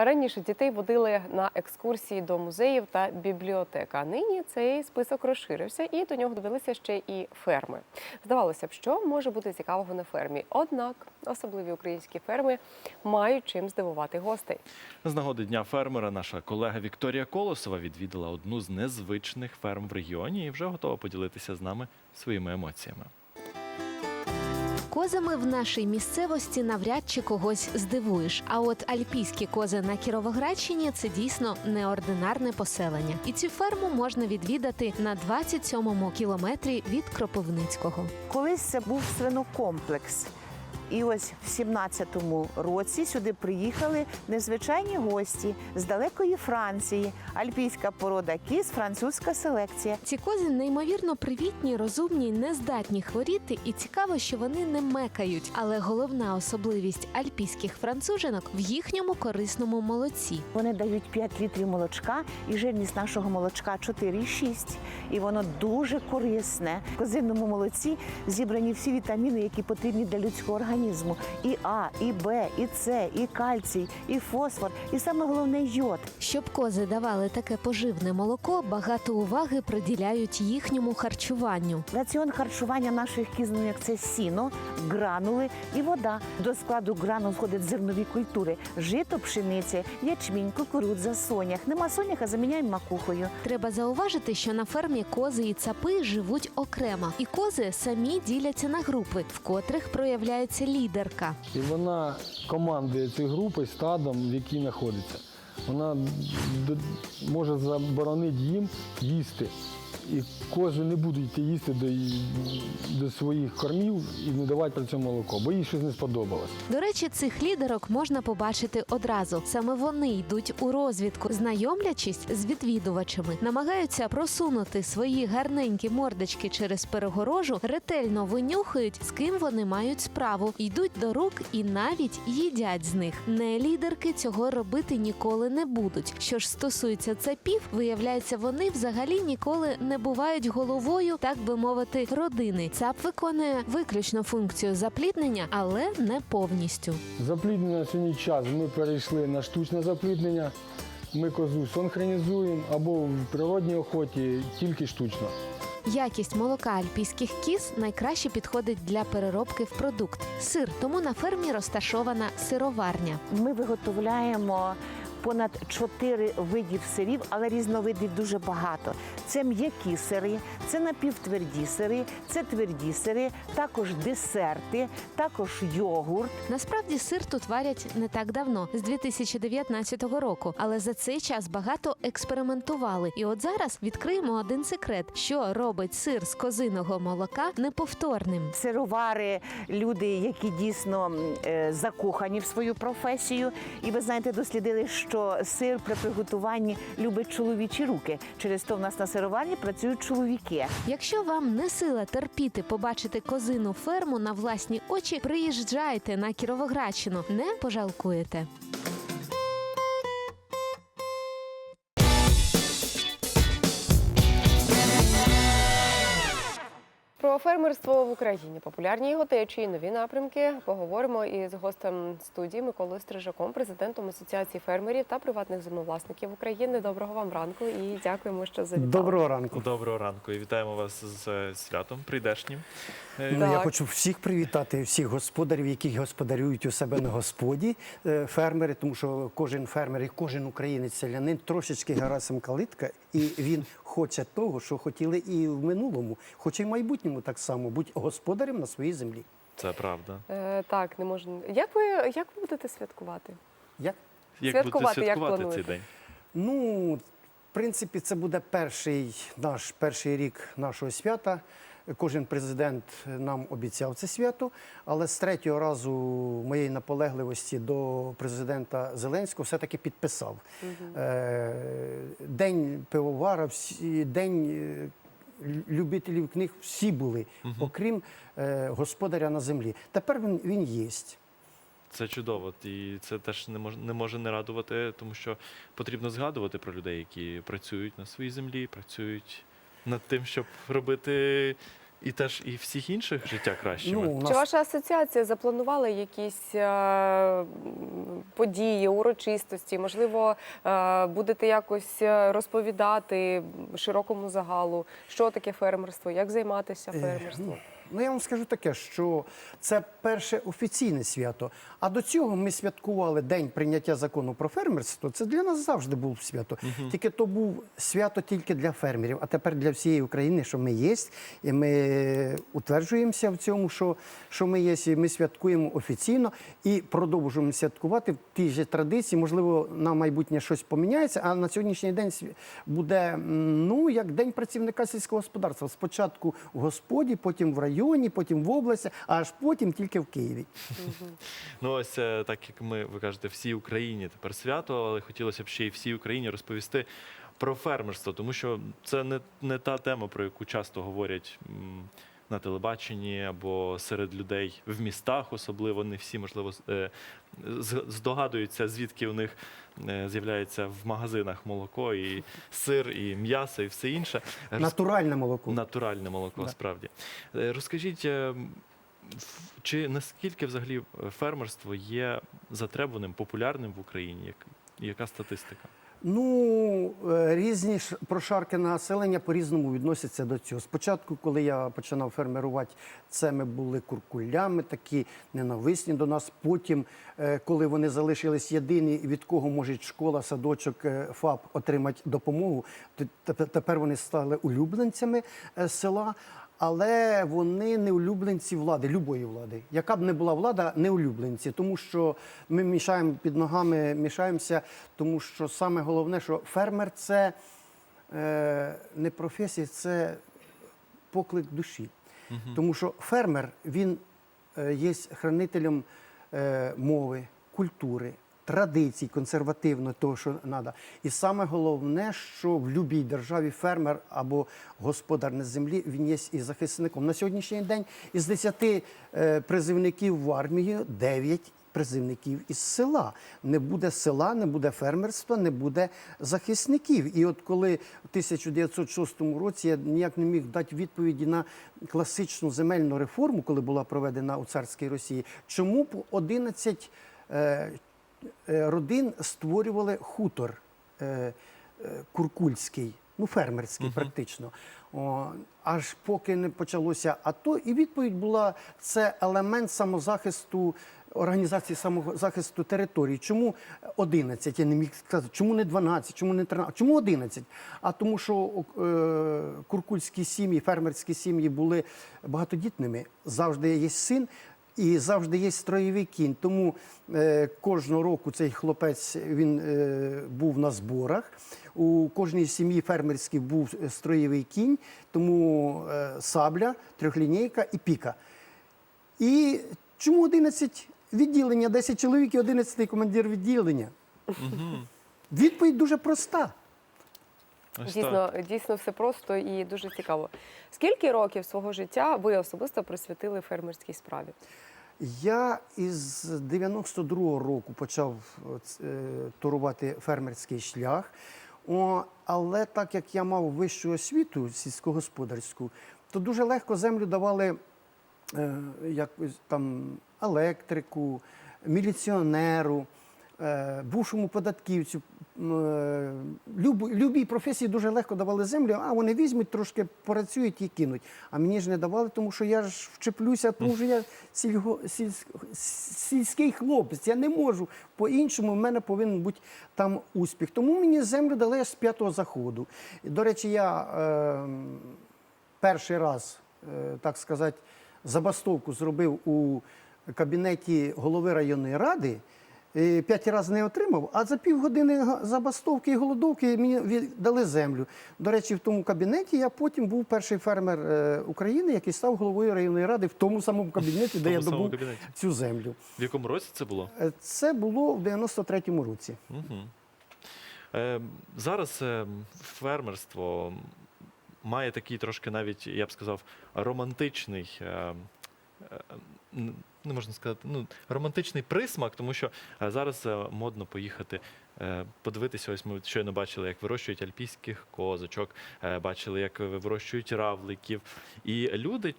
Раніше дітей водили на екскурсії до музеїв та бібліотек. А нині цей список розширився, і до нього додалися ще і ферми. Здавалося б, що може бути цікавого на фермі. Однак особливі українські ферми мають чим здивувати гостей. З нагоди дня фермера наша колега Вікторія Колосова відвідала одну з незвичних ферм в регіоні і вже готова поділитися з нами своїми емоціями. Козами в нашій місцевості навряд чи когось здивуєш. А от альпійські кози на Кіровоградщині це дійсно неординарне поселення. І цю ферму можна відвідати на 27-му кілометрі від Кропивницького. Колись це був свинокомплекс. І ось в 17-му році сюди приїхали незвичайні гості з далекої Франції, альпійська порода кіз, французька селекція. Ці кози неймовірно привітні, розумні, не здатні хворіти, і цікаво, що вони не мекають. Але головна особливість альпійських францужинок в їхньому корисному молоці. Вони дають 5 літрів молочка, і жирність нашого молочка 4,6. І воно дуже корисне. В козинному молоці зібрані всі вітаміни, які потрібні для людського організму: і А, і Б, і С, і кальцій, і фосфор, і саме головне йод. Щоб кози давали таке поживне молоко, багато уваги приділяють їхньому харчуванню. Раціон харчування наших кіз, як це сіно, гранули і вода. До складу гранул входять зернові культури: жито, пшениця, ячмінь, кукурудза, сонях. Нема соняха, заміняємо макухою. Треба зауважити, що на фермі кози і цапи живуть окремо, і кози самі діляться на групи, в котрих проявляється лідерка. І вона командує цією групою стадом, в якій знаходиться. Вона може заборонити їм їсти. І кози не будуть йти їсти до, до своїх кормів і не давати при цьому молоко, бо їй щось не сподобалось. До речі, цих лідерок можна побачити одразу. Саме вони йдуть у розвідку, знайомлячись з відвідувачами, намагаються просунути свої гарненькі мордочки через перегорожу, ретельно винюхають, з ким вони мають справу, йдуть до рук і навіть їдять з них. Не лідерки цього робити ніколи не будуть. Що ж стосується цапів, виявляється, вони взагалі ніколи не бувають головою, так би мовити, родини. Цап виконує виключно функцію запліднення, але не повністю. Запліднення на сьогодні час ми перейшли на штучне запліднення. Ми козу сонхронізуємо або в природній охоті тільки штучно. Якість молока альпійських кіз найкраще підходить для переробки в продукт сир. Тому на фермі розташована сироварня. Ми виготовляємо понад чотири видів сирів, але різновидів дуже багато. Це м'які сири, це напівтверді сири, це тверді сири, також десерти, також йогурт. Насправді сир тут варять не так давно, з 2019 року. Але за цей час багато експериментували. І от зараз відкриємо один секрет, що робить сир з козиного молока неповторним. Сировари, люди, які дійсно е, закохані в свою професію. І ви знаєте, дослідили, що сир при приготуванні любить чоловічі руки. Через то в нас на сироварні працюють чоловіки. Якщо вам не сила терпіти побачити козину ферму на власні очі, приїжджайте на Кіровоградщину, не пожалкуєте. Про фермерство в Україні, популярні його течії, нові напрямки. Поговоримо із гостем студії Миколою Стрижаком, президентом Асоціації фермерів та приватних землевласників України. Доброго вам ранку і дякуємо, що завітали. Доброго ранку. Доброго ранку і вітаємо вас з е, святом прийдешнім. Е, Ну, я хочу всіх привітати, всіх господарів, які господарюють у себе на господі, е, фермери, тому що кожен фермер і кожен українець селянин трошечки Гарасим Калитка, і він хоче того, що хотіли і в минулому, хоче і в майбутньому так само бути господарем на своїй землі. Це правда. Е, так, не можна. Як ви як ви будете святкувати? Як? Як Святкувати, будете святкувати плануєте? цей день? Ну, в принципі, це буде перший наш перший рік нашого свята. Кожен президент нам обіцяв це свято, але з третього разу моєї наполегливості до президента Зеленського все-таки підписав. Е, День пивовара, день е, любителів книг всі були, окрім е, господаря на землі. Тепер він, він є. Це чудово, і це теж не може не може не радувати, тому що потрібно згадувати про людей, які працюють на своїй землі, працюють над тим, щоб робити і теж і всіх інших життя кращими. Ну, у Чи нас ваша асоціація запланувала якісь е, події, урочистості? Можливо, е, будете якось е, розповідати широкому загалу, що таке фермерство, як займатися фермерством? Ну, я вам скажу таке, що це перше офіційне свято. А до цього ми святкували день прийняття закону про фермерство. Це для нас завжди був свято. Тільки то був свято тільки для фермерів, а тепер для всієї України, що ми є. І ми утверджуємося в цьому, що, що ми є, і ми святкуємо офіційно і продовжуємо святкувати в тій же традиції. Можливо, на майбутнє щось поміняється, а на сьогоднішній день буде ну як день працівника сільського господарства. Спочатку в господі, потім в районі, потім в області, а аж потім тільки в Києві. Ну ось е, так як ми, ви кажете, всій Україні тепер свято, але хотілося б ще й всій Україні розповісти про фермерство, тому що це не, не та тема, про яку часто говорять на телебаченні або серед людей в містах, особливо не всі, можливо, е, здогадуються, звідки у них е, з'являється в магазинах молоко, і сир, і м'ясо, і все інше. Натуральне молоко. Натуральне молоко, Да. справді. Е, Розкажіть, чи наскільки взагалі фермерство є затребуваним, популярним в Україні? Яка статистика? Ну, е, різні прошарки населення по-різному відносяться до цього. Спочатку, коли я починав фермерувати, це ми були куркулями, такі ненависні до нас. Потім, е, коли вони залишились єдині, від кого може школа, садочок, е, ФАП отримати допомогу, тепер- вони стали улюбленцями села. Але вони не улюбленці влади, любої влади. Яка б не була влада, не улюбленці, тому що ми мішаємо під ногами, мішаємося, тому що саме головне, що фермер це е, не професія, це поклик душі. Тому що фермер він е, є хранителем е, мови, культури, традицій, консервативно того, що треба. І саме головне, що в будь-якій державі фермер або господар на землі він є і захисником. На сьогоднішній день із 10 е, призивників в армію 9 призивників із села. Не буде села, не буде фермерства, не буде захисників. І от коли в 1906 році я ніяк не міг дати відповіді на класичну земельну реформу, коли була проведена у царській Росії, чому б 11 е, е, родин створювали хутор е, е, куркульський, ну фермерський практично. О, аж поки не почалося АТО, і відповідь була це елемент самозахисту. Організації самозахисту території. Чому 11? Я не міг сказати, чому не 12, чому не 13, чому 11? А тому, що е, куркульські сім'ї, фермерські сім'ї були багатодітними. Завжди є син, і завжди є строєвий кінь. Тому е, кожного року цей хлопець він е, був на зборах. У кожній сім'ї фермерській був строєвий кінь, тому е, сабля, трьохлінійка і піка. І чому 11 відділення, 10 чоловік і 11 командир відділення? Відповідь дуже проста. Ось Дійсно, дійсно все просто і дуже цікаво. Скільки років свого життя ви особисто присвятили фермерській справі? Я із 92-го року почав е, турувати фермерський шлях. О, але так як я мав вищу освіту сільськогосподарську, то дуже легко землю давали е, якось там електрику, міліціонеру, е, бувшому податківцю. Е, люб- Любій професії дуже легко давали землю, а вони візьмуть, трошки працюють і кинуть. А мені ж не давали, тому що я ж вчеплюся, тому що я сільго, сільсь- сільський хлопець. Я не можу по-іншому, в мене повинен бути там успіх. Тому мені землю дали з п'ятого заходу. До речі, я е, перший раз, е, так сказати, забастовку зробив у кабінеті голови районної ради. П'ять разів не отримав, а за півгодини забастовки і голодовки мені від- дали землю. До речі, в тому кабінеті я потім був перший фермер е, України, який став головою районної ради в тому самому кабінеті, де я добув кабінеті. цю землю. В якому році це було? Е, Це було в 93-му році. Угу. Е, зараз фермерство має такий трошки навіть, я б сказав, романтичний е, е, не можна сказати, ну романтичний присмак, тому що е, зараз е, модно поїхати. е, Подивитися, ось ми щойно бачили, як вирощують альпійських козочок, бачили, як вирощують равликів. І люди,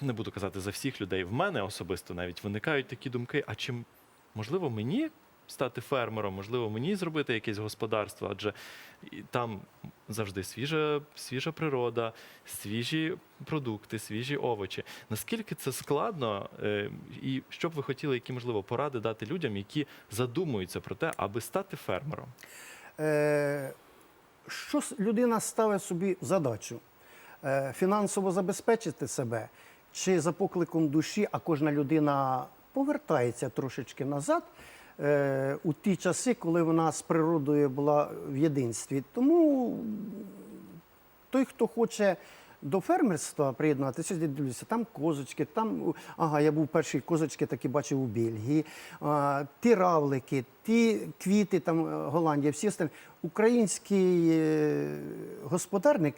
не буду казати за всіх людей, в мене особисто навіть виникають такі думки: а чим можливо мені стати фермером, можливо, мені зробити якесь господарство, адже там завжди свіжа, свіжа природа, свіжі продукти, свіжі овочі. Наскільки це складно, е, і що б ви хотіли, які можливо поради дати людям, які задумуються про те, аби стати фермером? Е, що людина ставить собі задачу? Е, фінансово забезпечити себе, чи за покликом душі, а кожна людина повертається трошечки назад у ті часи, коли вона з природою була в єдинстві. Тому той, хто хоче до фермерства приєднатися, дивлюся, там козочки, там, ага, я був перший козочки, такі бачив у Бельгії, а, ті равлики, ті квіти, там е, Голландія, всі остальні. Український е, господарник,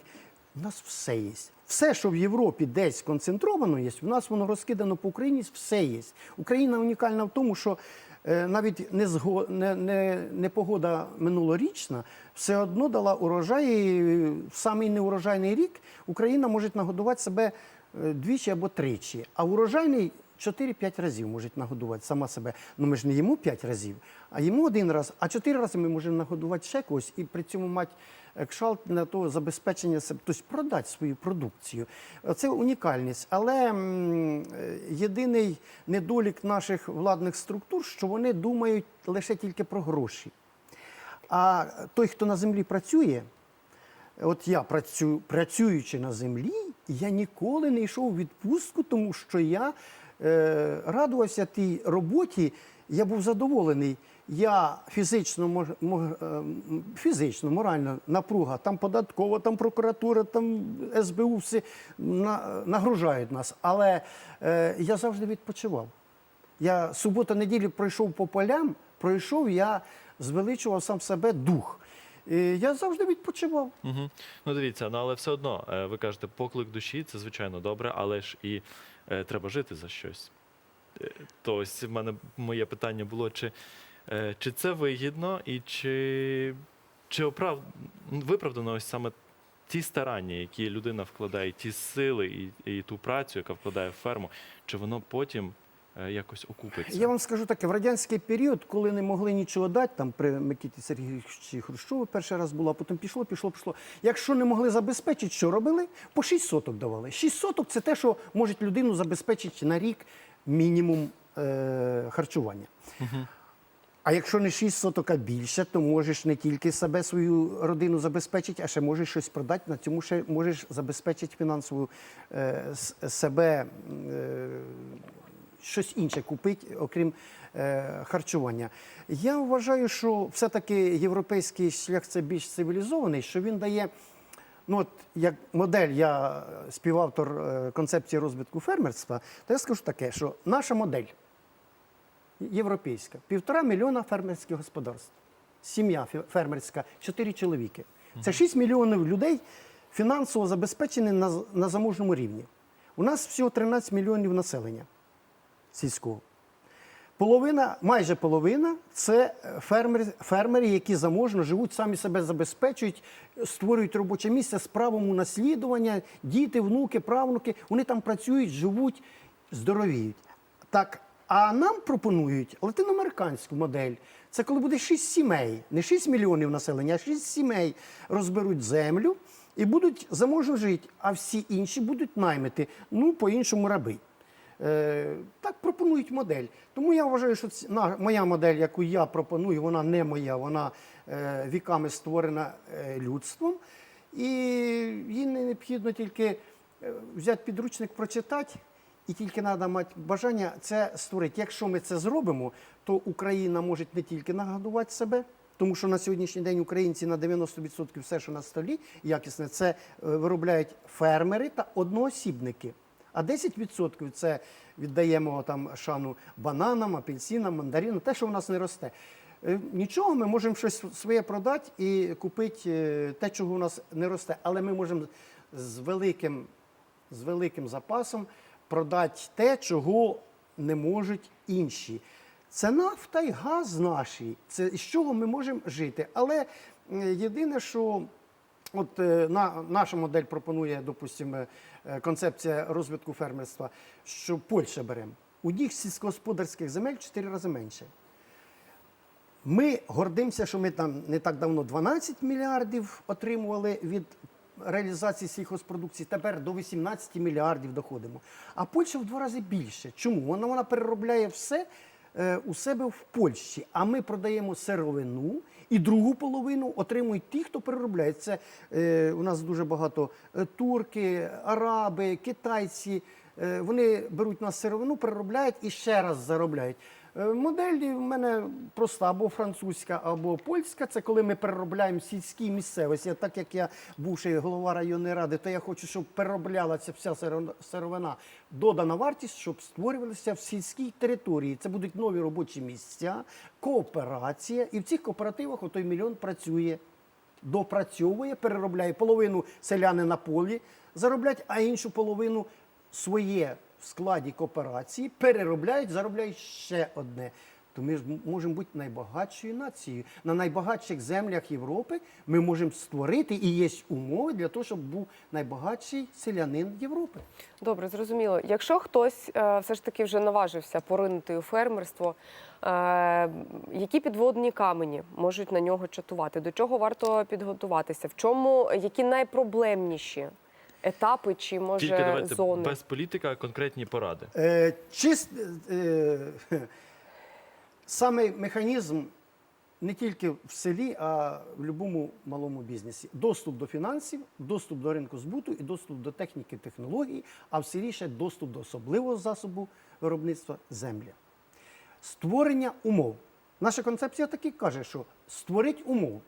у нас все є. Все, що в Європі десь концентровано є, в нас воно розкидано по Україні, все є. Україна унікальна в тому, що е, навіть не, зго, не, не, не погода минулорічна все одно дала урожай. і В самий неурожайний рік Україна може нагодувати себе е, двічі або тричі, а урожайний 4-5 разів може нагодувати сама себе. Ну ми ж не їмо 5 разів, а їмо один раз, а 4 рази ми можемо нагодувати ще когось і при цьому мати е, кшалт на то забезпечення себе, тобто продати свою продукцію. Це унікальність. Але е, єдиний недолік наших владних структур, що вони думають лише тільки про гроші. А той, хто на землі працює, от я працю, працюючи на землі, я ніколи не йшов у відпустку, тому що я радувався тій роботі, я був задоволений. Я фізично, мож, мож, е, м, фізично, морально напруга, там податкова, там прокуратура, там СБУ, всі нагружають нас. Але е, я завжди відпочивав. Я субота-неділю пройшов по полям, пройшов, я звеличував сам себе дух. Я завжди відпочивав. Угу. Ну дивіться, ну але все одно е, ви кажете, поклик душі це звичайно добре, але ж і е, треба жити за щось. Е, То ось в мене моє питання було, чи, е, чи це вигідно, і чи, чи оправ... виправдано ось саме ті старання, які людина вкладає, ті сили і, і ту працю, яка вкладає в ферму, чи воно потім е, якось окупиться? Я вам скажу таке, в радянський період, коли не могли нічого дати, там при Микиті Сергійовичі Хрущову перший раз була, потім пішло, пішло, пішло. Якщо не могли забезпечити, що робили? По 6 соток давали. 6 соток це те, що може людину забезпечити на рік мінімум е- харчування. А якщо не 6 соток, а більше, то можеш не тільки себе, свою родину забезпечити, а ще можеш щось продати. На цьому ще можеш забезпечити фінансову е, себе, е, щось інше купити, окрім е, харчування. Я вважаю, що все-таки європейський шлях це більш цивілізований, що він дає. Ну, от як модель, я співавтор е, концепції розвитку фермерства, то я скажу таке, що наша модель європейська. Півтора мільйона фермерських господарств. Сім'я фермерська, чотири чоловіки. Це 6 мільйонів людей фінансово забезпечені на, на заможному рівні. У нас всього 13 мільйонів населення сільського. Половина, майже половина це фермери, фермери, які заможно живуть, самі себе забезпечують, створюють робоче місце з правом у наслідування, діти, внуки, правнуки. Вони там працюють, живуть, здоровіють. Так, а нам пропонують латиноамериканську модель. Це коли буде 6 сімей, не 6 мільйонів населення, а 6 сімей розберуть землю і будуть заможно жити, а всі інші будуть наймити, ну, по-іншому раби. Е, так пропонують модель. Тому я вважаю, що ці- на, моя модель, яку я пропоную, вона не моя, вона е, віками створена е, людством. І їй не необхідно тільки взяти підручник, прочитати, і тільки треба мати бажання це створити. Якщо ми це зробимо, то Україна може не тільки нагодувати себе. Тому що на сьогоднішній день українці на 90% все, що на столі якісне, це виробляють фермери та одноосібники. А 10% це віддаємо там шану бананам, апельсинам, мандаринам, те, що в нас не росте. Е, Нічого, ми можемо щось своє продати і купити е, те, чого у нас не росте. Але ми можемо з великим, з великим запасом продати те, чого не можуть інші. Це нафта і газ наші. Це з чого ми можемо жити. Але е, єдине, що от е, на, наша модель пропонує, допустимо, е, концепція розвитку фермерства, що Польща беремо. У них сільськогосподарських земель в 4 рази менше. Ми гордимося, що ми там не так давно 12 мільярдів отримували від реалізації сільхозпродукції. Тепер до 18 мільярдів доходимо. А Польща в два рази більше. Чому? Вона, вона переробляє все у себе в Польщі. А ми продаємо сировину і другу половину отримують ті, хто переробляє. Це е, у нас дуже багато е, турки, араби, китайці. Е, Вони беруть у нас сировину, переробляють і ще раз заробляють. Е, Модель в мене проста, або французька, або польська. Це коли ми переробляємо сільські місцевості. Так як я бувший голова районної ради, то я хочу, щоб перероблялася вся сировина, додана вартість, щоб створювалися в сільській території. Це будуть нові робочі місця, кооперація. І в цих кооперативах отой мільйон працює допрацьовує, переробляє половину селяни на полі зароблять, а іншу половину своє в складі кооперації переробляють, заробляють ще одне. То ми ж можемо бути найбагатшою нацією. На найбагатших землях Європи ми можемо створити і є умови для того, щоб був найбагатший селянин Європи. Добре, зрозуміло. Якщо хтось е, все ж таки вже наважився поринути у фермерство, е, які підводні камені можуть на нього чатувати? До чого варто підготуватися? В чому які найпроблемніші етапи чи може Тільки давайте зони? без політика, а конкретні поради. Е, чист, е, саме механізм не тільки в селі, а в будь-якому малому бізнесі. Доступ до фінансів, доступ до ринку збуту і доступ до техніки, технологій, а в селі ще доступ до особливого засобу виробництва земля. Створення умов. Наша концепція таки каже, що створить умов.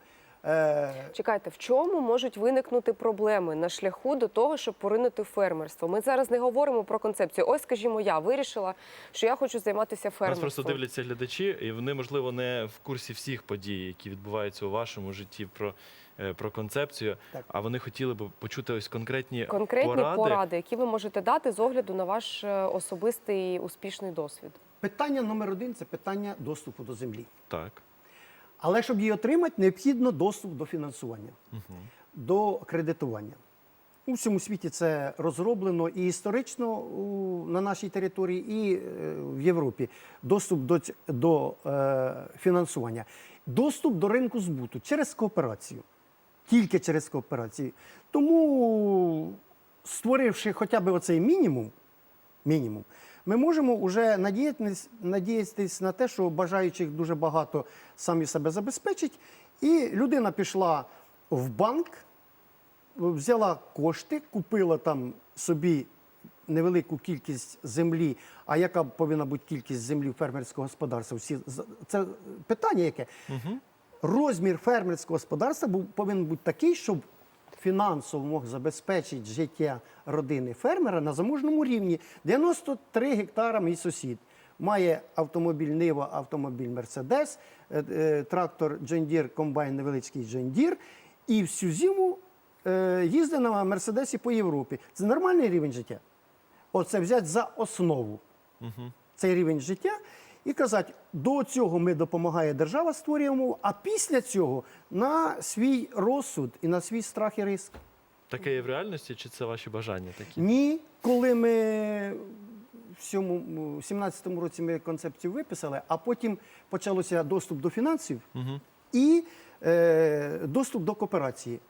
Е, Чекайте, в чому можуть виникнути проблеми на шляху до того, щоб поринути в фермерство? Ми зараз не говоримо про концепцію. Ось, скажімо, я вирішила, що я хочу займатися Нас просто дивляться глядачі, і вони, можливо, не в курсі всіх подій, які відбуваються у вашому житті про, е, про концепцію. Так. А вони хотіли б почути ось конкретні, Конкретні поради. поради. які ви можете дати з огляду на ваш е, особистий успішний досвід. питання номер один це питання доступу до землі. Так. Але щоб її отримати, необхідно доступ до фінансування, до кредитування. У всьому світі це розроблено і історично на нашій території, і е, в Європі. Доступ до, до е, фінансування. Доступ до ринку збуту через кооперацію. Тільки через кооперацію. Тому, створивши хоча б оцей мінімум, мінімум, ми можемо вже надіятись, надіятись на те, що бажаючих дуже багато самі себе забезпечить. І людина пішла в банк, взяла кошти, купила там собі невелику кількість землі. А яка повинна бути кількість землі фермерського господарства? Всі це питання яке? Розмір фермерського господарства був повинен бути такий, щоб фінансово мог забезпечити життя родини фермера на заможному рівні. 93 гектара мій сусід. Має автомобіль Нива, автомобіль Мерседес, е, е, трактор Deere, комбайн невеличкий Deere. І всю зиму е, їздить на Мерседесі по Європі. Це нормальний рівень життя. Оце взяти за основу цей рівень життя і казати, до цього ми допомагає держава створюємо, а після цього на свій розсуд і на свій страх і риск. Таке є в реальності, чи це ваші бажання такі? Ні, коли ми в цьому 17-му році ми концепцію виписали, а потім почалося доступ до фінансів і е, доступ до кооперації.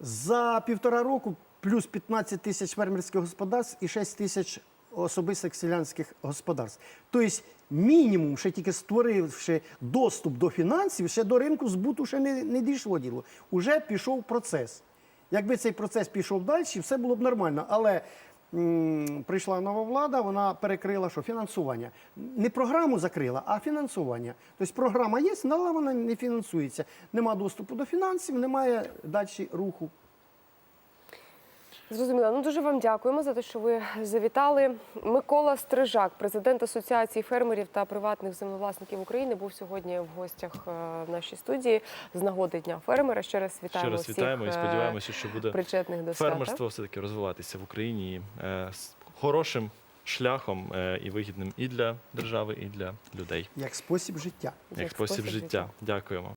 За півтора року плюс 15 тисяч фермерських господарств і 6 тисяч особистих селянських господарств. Тобто мінімум, ще тільки створивши доступ до фінансів, ще до ринку збуту ще не, не дійшло діло. Уже пішов процес. Якби цей процес пішов далі, все було б нормально. Але м, прийшла нова влада, вона перекрила що фінансування. Не програму закрила, а фінансування. Тобто програма є, але вона не фінансується. Нема доступу до фінансів, немає далі руху. Зрозуміло. Ну дуже вам дякуємо за те, що ви завітали. Микола Стрижак, президент Асоціації фермерів та приватних землевласників України, був сьогодні в гостях е, в нашій студії з нагоди дня фермера. Ще раз вітаємо Ще раз всіх, і е, сподіваємося, що буде причетних до фермерство все-таки розвиватися в Україні е, з хорошим шляхом і вигідним і для держави, і для людей, Як спосіб життя. як спосіб життя. Дякуємо.